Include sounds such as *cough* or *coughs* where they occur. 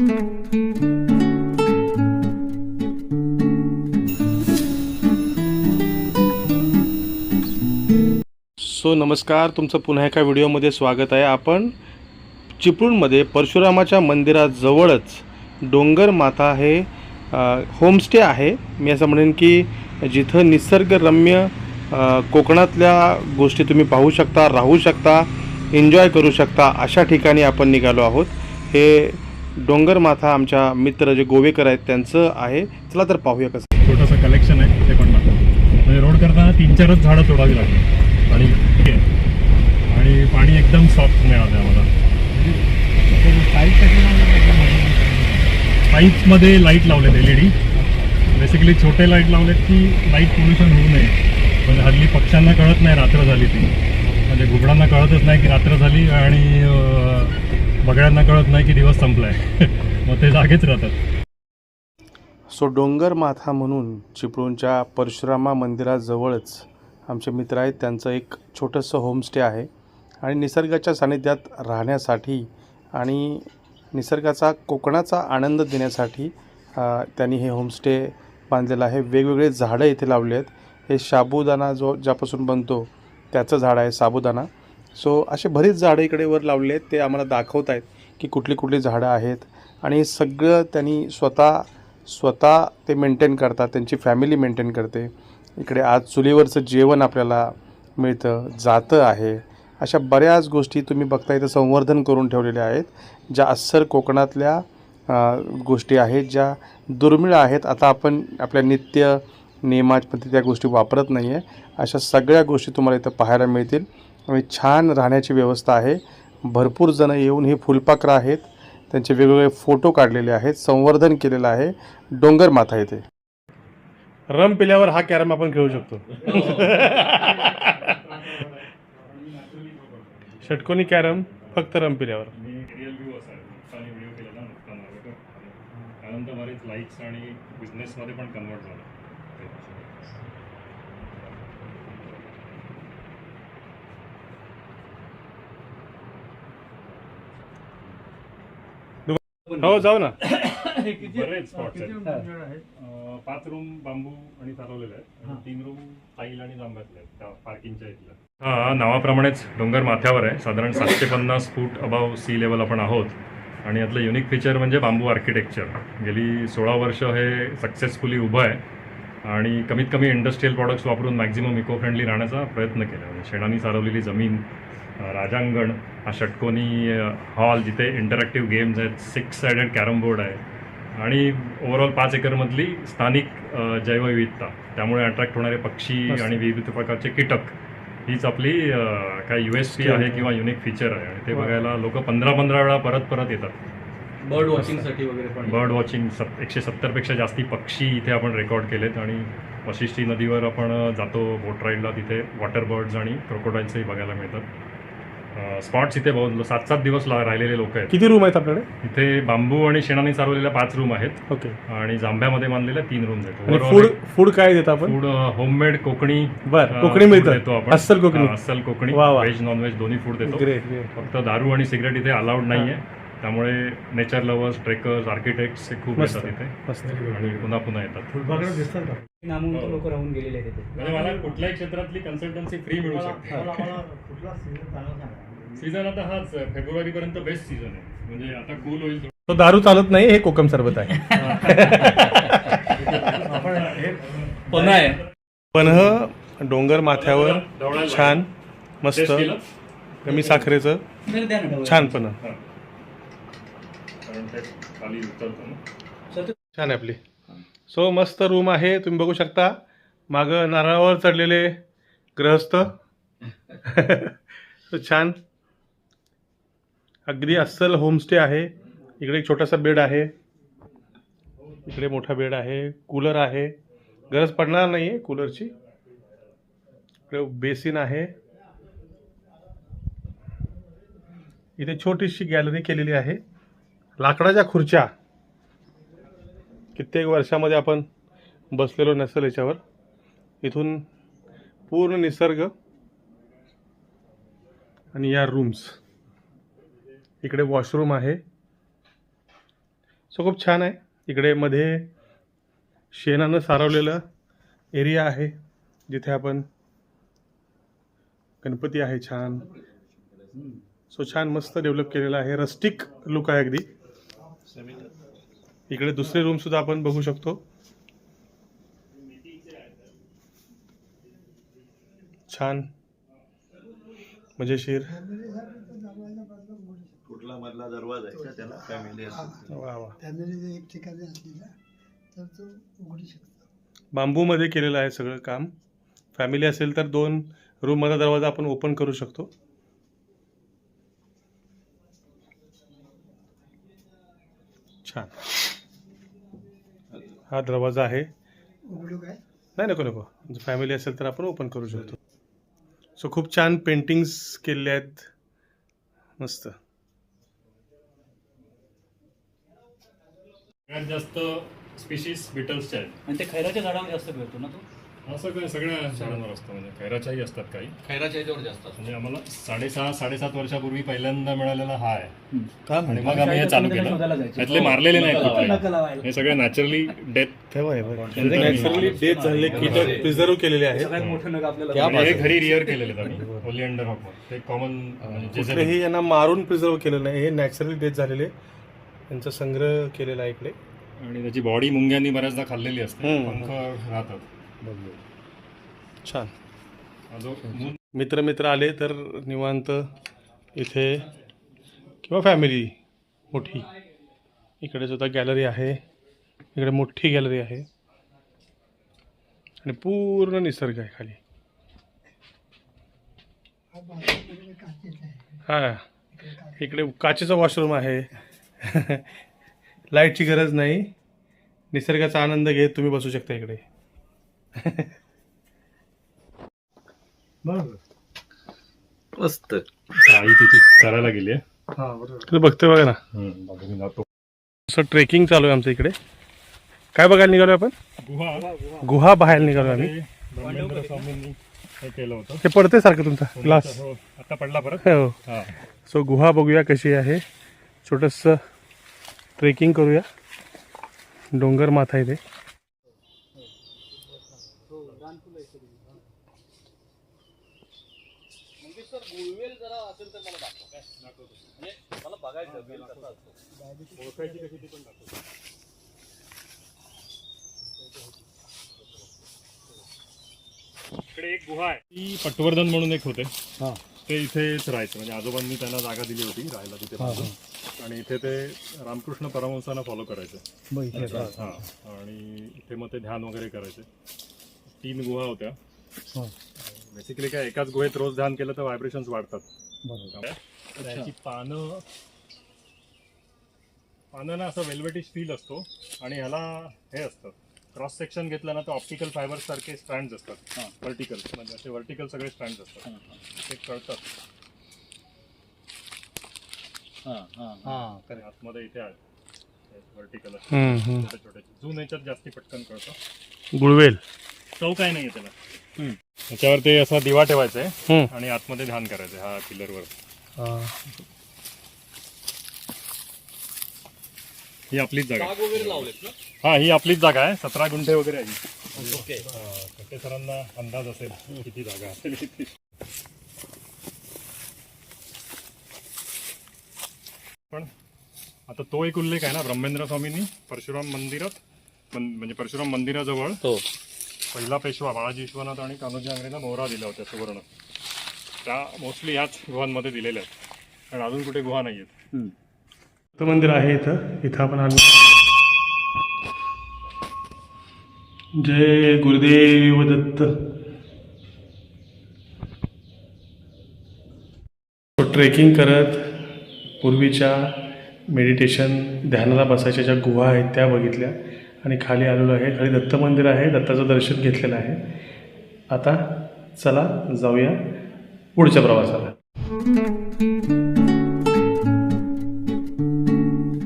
So नमस्कार तुमचं पुन्हा एका व्हिडिओमध्ये स्वागत आहे. आपण चिपळूणमध्ये परशुरामाच्या मंदिराजवळच डोंगर माता हे होमस्टे आहे. मी असं म्हणेन की जिथं निसर्गरम्य कोकणातल्या गोष्टी तुम्ही पाहू शकता राहू शकता एन्जॉय करू शकता अशा ठिकाणी आपण निघालो आहोत. हे डोंगर माथा आमच्या मित्र जे गोवेकर आहेत त्यांचं आहे. चला तर पाहूया कसं छोटंसं कलेक्शन आहे ते पण म्हणजे रोड करताना तीन चारच झाडं तोडावी लागली. आणि ठीक आहे. आणि पाणी एकदम सॉफ्ट मिळालं आम्हाला. पाईप्समध्ये लाइट लावलेत एल ई डी बेसिकली छोटे लाइट लावलेत की लाइट पोल्युशन होऊ नये. म्हणजे हल्ली पक्ष्यांना कळत नाही रात्र झाली ती. म्हणजे घुबडांना कळतच नाही की रात्र झाली आणि अं, कळत नाही की दिवस संपलाय. *laughs* मग ते जागेच राहतात. सो डोंगर माथा म्हणून चिपळूणच्या परशुरामा मंदिराजवळच आमचे मित्र आहेत. त्यांचं एक छोटंसं होमस्टे आहे. आणि निसर्गाच्या सानिध्यात राहण्यासाठी आणि निसर्गाचा कोकणाचा आनंद देण्यासाठी त्यांनी हे होमस्टे बांधलेलं आहे. वेगवेगळे झाडं इथे लावले आहेत. हे साबुदाणा जो ज्यापासून बनतो त्याचं झाड आहे साबुदाणा सो असे बरीच झाडं इकडे वर लावले आहेत. ते आम्हाला दाखवत आहेत की कुठली कुठली झाडं आहेत. आणि हे सगळं त्यांनी स्वतः स्वतः ते मेंटेन करतात. त्यांची फॅमिली मेंटेन करते. इकडे आज चुलीवरचं जेवण आपल्याला मिळतं जातं आहे. अशा बऱ्याच गोष्टी तुम्ही बघता इथं संवर्धन करून ठेवलेल्या आहेत ज्या अस्सल कोकणातल्या गोष्टी आहेत ज्या दुर्मिळ आहेत. आता आपण आपल्या नित्य नियमामध्ये त्या गोष्टी वापरत नाही आहे अशा सगळ्या गोष्टी तुम्हाला इथं पाहायला मिळतील. आणि छान राहण्याची व्यवस्था आहे. भरपूर जणं येऊन हे फुलपाखरं आहेत. त्यांचे वेगवेगळे फोटो काढलेले आहेत. संवर्धन केलेलं आहे. डोंगर माथा येथे. रम पिल्यावर हा कॅरम आपण खेळू शकतो. षटकोनी कॅरम फक्त रम पिल्यावर. आणि बिझनेसमध्ये पण कन्वर्ट झालं. हो जाऊ ना. *coughs* बरेच स्पॉट्स आहेत. अं, पाच रूम बांबू आणि चालवलेले आहेत. आणि तीन रूम टाईल आणि जांभ्यातले आहेत त्या पार्किंगच्या इथल्या. हा नावाप्रमाणेच डोंगर माथ्यावर आहे. साधारण सातशे पन्नास फूट अबाव सी लेवल आपण आहोत. आणि यातलं युनिक फीचर म्हणजे बांबू आर्किटेक्चर गेली सोळा वर्ष हे सक्सेसफुली उभं आहे. आणि कमीत कमी इंडस्ट्रियल प्रॉडक्ट्स वापरून मॅक्झिमम इको फ्रेंडली राहण्याचा प्रयत्न केला. म्हणजे शेणानी सारवलेली जमीन राजांगण हा षटकोनी हॉल जिथे इंटरॅक्टिव्ह गेम्स आहेत सिक्स सायडेड कॅरम बोर्ड आहे. आणि ओव्हरऑल पाच एकरमधली स्थानिक जैवविविधता. त्यामुळे अट्रॅक्ट होणारे पक्षी. आणि विविध प्रकारचे कीटक. हीच आपली काय यू एस पी आहे किंवा युनिक फीचर आहे. आणि ते. बघायला लोक पंधरा पंधरा वेळा परत परत येतात. बर्ड वॉचिंगसाठी वगैरे पण बर्ड वॉचिंग सत एकशे सत्तरपेक्षा जास्ती पक्षी इथे आपण रेकॉर्ड केलेत. आणि वशिष्ठी नदीवर आपण जातो बोट राईडला तिथे वॉटर बर्ड्स आणि क्रोकोडाईल्सही बघायला मिळतात. स्पॉट्स इथे बहुत सात सात दिवस ला- राहिलेले लोक आहेत. किती रूम आहेत आपल्याकडे? इथे बांबू आणि शेणाने चालवलेल्या पाच रूम आहेत. ओके. आणि जांभ्यामध्ये बांधलेल्या तीन रूम्स आहेत. फूड फूड काय देत आपण? फूड होममेड कोकणी बर कोकणी मिळतं. देतो आपण. अस्सल कोकणी. अस्सल कोकणी. व्हेज नॉन व्हेज दोन्ही फूड देतो. फक्त दारू आणि सिगरेट इथे अलाउड नाहीये. त्यामुळे नेचर लवर्स ट्रेकर्स आर्किटेक्ट्स हे खूप मस्त. येतात इथे. मस्त. आणि पुन्हा पुन्हा येतात. नामवंत लोक राहून गेलेले आहेत तिथे म्हणजे मला कुठल्याही क्षेत्रातली कन्सल्टन्सी फ्री मिळू शकते. *laughs* सीझन आता हाच फेब्रुवारी पर्यंत बेस्ट सीझन आहे. म्हणजे आता कूल होईल. तो दारू चालत नाही हे कोकम सरबत आहे. पुन्हा आहे पन्ह डोंगर माथ्यावर छान मस्त? कमी साखरेचं. द्या ना. छान पन्ह. कारण ते खाली उतरतं ना. छान आहे आपली. सो मस्त रूम आहे. तुम्ही बघू शकता. मागं नारळावर चढलेले ग्रहस्थ. *laughs* छान. अगदी अस्सल होमस्टे आहे. इकडे एक छोटासा बेड आहे. इकडे मोठा बेड आहे. कूलर आहे. गरज पडणार नाही आहे कूलरची इकडे बेसिन आहे. इथे छोटीशी गॅलरी केलेली आहे. लाकडाच्या खुर्च्या. कित्येक वर्षामध्ये आपण बसलेलो नसेल याच्यावर. इथून पूर्ण निसर्ग आणि या रूम्स इकडे वॉशरूम आहे. सो खूप छान आहे. इकडे मध्ये शेणानं सारवलेलं एरिया आहे. जिथे आपण गणपती आहे छान. सो छान मस्त डेव्हलप केलेलं आहे. रस्टिक लुक आहे अगदी. इकडे दुसरे रूम सुद्धा आपण बघू शकतो. छान. मजेशीर. कुठला मधला दरवाजा आहे त्याला? फॅमिली वा वा. फॅमिली जर एक ठिकाणी असली ना तर तो उघडू शकतो. बांबूमध्ये केलेलं आहे सगळं काम. फॅमिली असेल तर दोन रूममधला दरवाजा आपण ओपन करू शकतो. छान. हा दरवाजा आहे. उघडू काय? नाही नको नको. फॅमिली असेल तर आपण ओपन करू शकतो. सो खूप छान पेंटिंग्स केलेले आहेत. मस्त. जास्त स्पीशीज बिटल्सचे आहेत. आणि ते खैराच्या झाडावर जास्त मिळतो ना तो? असं काय सगळ्या झाडांवर असतं म्हणजे? खैराच्याही असतात काही. खैराच्या याच्यावर जास्त असतो. म्हणजे आम्हाला साडेसहा साडेसात वर्षापूर्वी पहिल्यांदा मिळालेला हा आहे. का? आणि मग आम्ही हे चालू केलं. त्यातले मारलेले नाहीत कुठले. हे सगळे नॅचरली डेथ नॅचरली डेथ झालेले कीटक प्रिझर्व केलेले आहेत. हे घरी रिअर केलेले आहेत आम्ही ओलिएंडर हॉक हे कॉमन म्हणजे कुठलेही यांना मारून प्रिझर्व केलेलं नाही. हे नॅचरली डेथ झालेले. यांचा संग्रह केलेला आहे इकडे. आणि त्याची बॉडी मुंग्यांनी बऱ्याचदा खाल्लेली असते. पंख राहतात. छान. मित्र मित्र आले तर निवांत इथे किंवा फॅमिली मोठी. इकडे सुद्धा गॅलरी आहे. इकडे मोठी गॅलरी आहे. आणि पूर्ण निसर्ग आहे खाली. हा. इकडे काचेचा वॉशरूम आहे. *laughs* लाईटची गरज नाही. निसर्गाचा आनंद घेत तुम्ही बसू शकता इकडे. मस्त. आई तिथे करायला गेली आहे. तर बघतोय बघा ना. बाजूने जातो. असं ट्रेकिंग चालू आहे आमचं इकडे. काय बघायला निघालो आपण? गुहा. गुहा बाहेर निघालो आम्ही. हे ब्रह्मेंद्र स्वामींनी हे केलं होतं. हे पडते सारखं तुमचा ग्लास हो आता पडला परत? हो. हा. सो गुहा बघूया कशी आहे. छोटंसं ट्रेकिंग करूया. डोंगर माथा इथे. इकडे एक गुहा आहे. ती पटवर्धन म्हणून एक होते. ते इथेच राहायचे. म्हणजे आजोबांनी त्यांना जागा दिली होती राहायला तिथे. आणि इथे ते रामकृष्ण परमहंसांना फॉलो करायचे. हा. आणि इथे मग ते ध्यान वगैरे करायचे. तीन गुहा होत्या. बेसिकली काय एकाच गुहेत रोज ध्यान केलं तर व्हायब्रेशन्स वाढतात. तर त्याची पानं पानांना असं वेल्वेटिश फील असतो आणि ह्याला हे असतं. क्रॉस सेक्शन घेतलं ना तर ऑप्टिकल फायबर सारखे स्ट्रँड असतात. व्हर्टिकल म्हणजे असे व्हर्टिकल सगळे स्ट्रँड असतात. ते कळतात. आतमध्ये इथे आहे. व्हर्टिकल हम्म, हम्म. छोटे छोटे. जून याच्यात जास्ती पटकन कळतं. गुळवेल. चव काय नाहीये त्याला. त्याच्यावर ते असा दिवा ठेवायचा आहे हम्म. आणि आतमध्ये ध्यान करायचं हा पिलरवर हा. ही आपलीच जागा हा ही आपलीच जागा आहे सतरा गुंठे वगैरे आहे कट्टे सरांना अंदाज असेल किती जागा असेल. पण आता तो एक उल्लेख आहे ना ब्रह्मेंद्र स्वामींनी परशुराम मंदिरात म्हणजे परशुराम मंदिराजवळ हो. पहिला पेशवा बाळाजी विश्वनाथ आणि कान्होजी आंग्रेंना मोहरा दिल्या होत्या सुवर्ण. त्या मोस्टली याच गुहांमध्ये दिलेल्या आहेत. कारण अजून कुठे गुहा नाही आहेत मंदिर आहे इथं. इथं आपण आलो. जय गुरुदेव दत्त. ट्रेकिंग करत पूर्वीच्या मेडिटेशन ध्यानाला बसायच्या ज्या गुहा आहेत त्या बघितल्या. आणि खाली आलेलो आहे. खाली दत्त मंदिर आहे. दत्ताचं दर्शन घेतलेलं आहे. आता चला जाऊया पुढच्या प्रवासाला.